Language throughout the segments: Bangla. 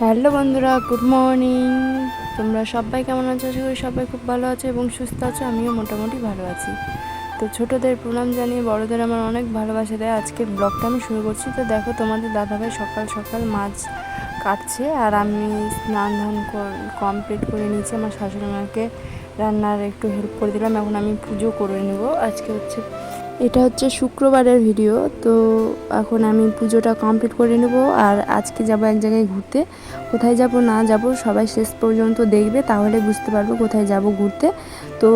হ্যালো বন্ধুরা, গুড মর্নিং। তোমরা সবাই কেমন আছো? আশা করি সবাই খুব ভালো আছো এবং সুস্থ আছো, আমিও মোটামুটি ভালো আছি। তো ছোটদের প্রণাম জানিয়ে বড়দের আমার অনেক ভালোবাসা দেয়। আজকের ব্লগটা আমি শুরু করছি। তো দেখো, তোমাদের দাদাভাই সকাল সকাল মাছ কাটছে আর আমি স্নান ধান কমপ্লিট করে নিয়েছি। আমার শাশুড়ি মাকে রান্নার একটু হেল্প করে দিলাম। এখন আমি পুজো করে নেব। আজকে হচ্ছে এটা হচ্ছে শুক্রবারের ভিডিও তো এখন আমি পুজোটা কমপ্লিট করে নেব আর আজকে যাব এক জায়গায় ঘুরতে। কোথায় যাব না যাব সবাই শেষ পর্যন্ত দেখবে, তাহলে বুঝতে পারব কোথায় যাব ঘুরতে। তো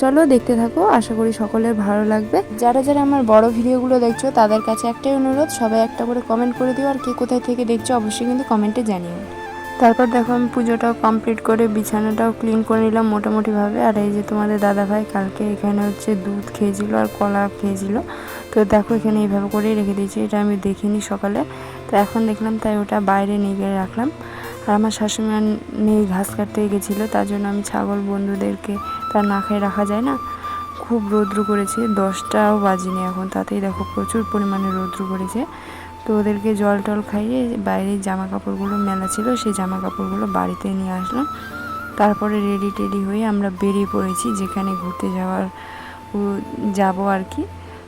চলো দেখতে থাকো, আশা করি সকলের ভালো লাগবে। যারা যারা আমার বড় ভিডিওগুলো দেখছ, তাদের কাছে একটাই অনুরোধ, সবাই একটা করে কমেন্ট করে দিও, আর কে কোথায় থেকে দেখছ অবশ্যই কিন্তু কমেন্টে জানিও। তারপর দেখো আমি পুজোটাও কমপ্লিট করে, বিছানাটাও ক্লিন করে নিলাম মোটামুটিভাবে। আর এই যে তোমাদের দাদাভাই কালকে এখানে হচ্ছে দুধ খেয়েছিল আর কলা খেয়েছিল। তো দেখো এখানে এইভাবে করেই রেখে দিয়েছি, এটা আমি দেখিনি সকালে। তো এখন দেখলাম তাই ওটা বাইরে নিয়ে গিয়ে রাখলাম। আর আমার শাশুড়ি নেই, ঘাস কাটতে গেছিল, তার জন্য আমি ছাগল বন্ধুদেরকে তার না খেয়ে রাখা যায় না। খুব রৌদ্র করেছে, দশটাও বাজিনি এখন, তাতেই দেখো প্রচুর পরিমাণে রৌদ্র করেছে। তো ওদেরকে জল টল খাইয়ে বাইরে জামা কাপড়গুলো মেলা ছিল, সেই জামা কাপড়গুলো বাড়িতে নিয়ে আসলাম। তারপরে রেডি টেডি হয়ে আমরা বেরিয়ে পড়েছি, যেখানে ঘুরতে যাওয়ার যাব আর কি।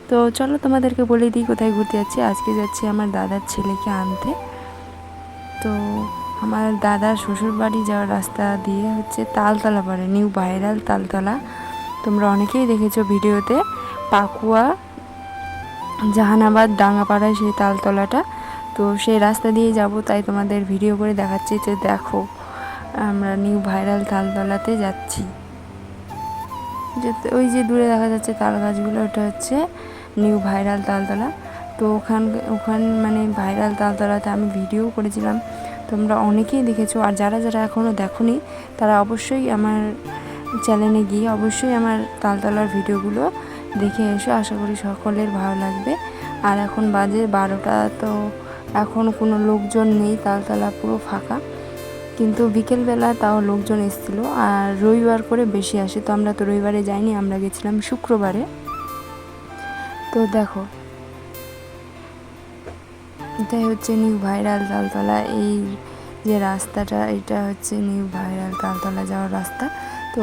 তো চলো তোমাদেরকে বলে দিই কোথায় ঘুরতে যাচ্ছি। আজকে যাচ্ছি আমার দাদার ছেলেকে আনতে। তো আমার দাদার শ্বশুর বাড়ি যাওয়ার রাস্তা দিয়ে হচ্ছে তালতলা পড়ে, নিউ ভাইরাল তালতলা। তোমরা অনেকেই দেখেছ ভিডিওতে, পাকুয়া জাহানাবাদ ডাঙ্গাপাড়ায় সেই তালতলাটা। তো সেই রাস্তা দিয়ে যাব, তাই তোমাদের ভিডিও করে দেখাচ্ছি যে দেখো, আমরা নিউ ভাইরাল তালতলাতে যাচ্ছি। ওই যে দূরে দেখা যাচ্ছে তাল গাছগুলো, ওটা হচ্ছে নিউ ভাইরাল তালতলা। তো ওখান ওখান মানে ভাইরাল তালতলাতে আমি ভিডিও করেছিলাম। তোমরা অনেকেই দেখেছ, আর যারা যারা এখনও দেখোনি, তারা অবশ্যই আমার চ্যানেলে গিয়ে অবশ্যই আমার তালতলার ভিডিওগুলো দেখে এসো, আশা করি সকলের ভালো লাগবে। আর এখন বাজে বারোটা, তো এখন কোনো লোকজন নেই, তালতলা পুরো ফাঁকা। কিন্তু বিকেলবেলা তাও লোকজন এসেছিল, আর রবিবার করে বেশি আসে। তো আমরা তো রবিবারে যাইনি, আমরা গেছিলাম শুক্রবারে। তো দেখো, এটাই হচ্ছে নিউ ভাইরাল তালতলা। এই যে রাস্তাটা, এটা হচ্ছে নিউ ভাইরাল তালতলা যাওয়ার রাস্তা। তো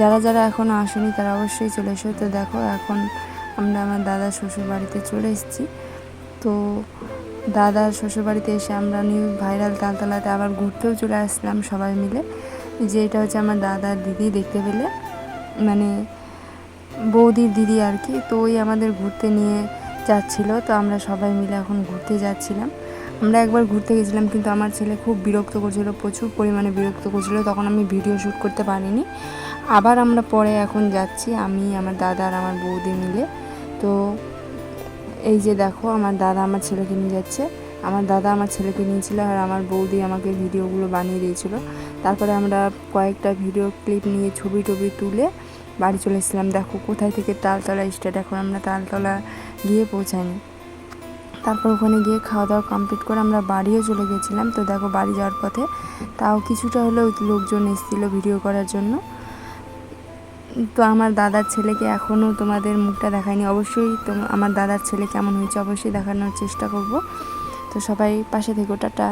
যারা যারা এখনও আসেনি তারা অবশ্যই চলে এসো। তো দেখো, এখন আমরা আমার দাদার শ্বশুর বাড়িতে চলে এসেছি। তো দাদার শ্বশুর বাড়িতে এসে আমরা নিউ ভাইরাল তালতলাতে আবার ঘুরতেও চলে আসলাম সবাই মিলে। যে এটা হচ্ছে আমার দাদার দিদি দেখতে পেলে। মানে বৌদির দিদি আর কি। তো ওই আমাদের ঘুরতে নিয়ে যাচ্ছিল। তো আমরা সবাই মিলে এখন ঘুরতে যাচ্ছিলাম। আমরা একবার ঘুরতে গেছিলাম কিন্তু আমার ছেলে খুব বিরক্ত করছিল, প্রচুর পরিমাণে বিরক্ত করছিল। তখন আমি ভিডিও শ্যুট করতে পারিনি। আবার আমরা পরে এখন যাচ্ছি, আমি, আমার দাদা আর আমার বৌদি মিলে। তো এই যে দেখো, আমার দাদা আমার ছেলেকে নিয়ে যাচ্ছে। আমার দাদা আমার ছেলেকে নিয়েছিল আর আমার বৌদি আমাকে ভিডিওগুলো বানিয়ে দিয়েছিল। তারপরে আমরা কয়েকটা ভিডিও ক্লিপ নিয়ে ছবি টবি তুলে বাড়ি চলে এসেছিলাম। দেখো কোথায় থেকে তালতলা স্টার্ট এখন আমরা তালতলা গিয়ে পৌঁছাইনি। তারপর ওখানে গিয়ে খাওয়া দাওয়া কমপ্লিট করে আমরা বাড়িও চলে গেছিলাম। তো দেখো বাড়ি যাওয়ার পথে তাও কিছুটা হলেও লোকজন এসেছিল ভিডিও করার জন্য। তো আমার দাদার ছেলেকে এখনও তোমাদের মুখটা দেখায়নি। অবশ্যই তো আমার দাদার ছেলে কেমন হয়েছে অবশ্যই দেখানোর চেষ্টা করব। তো সবাই পাশে থেকে, টাটা।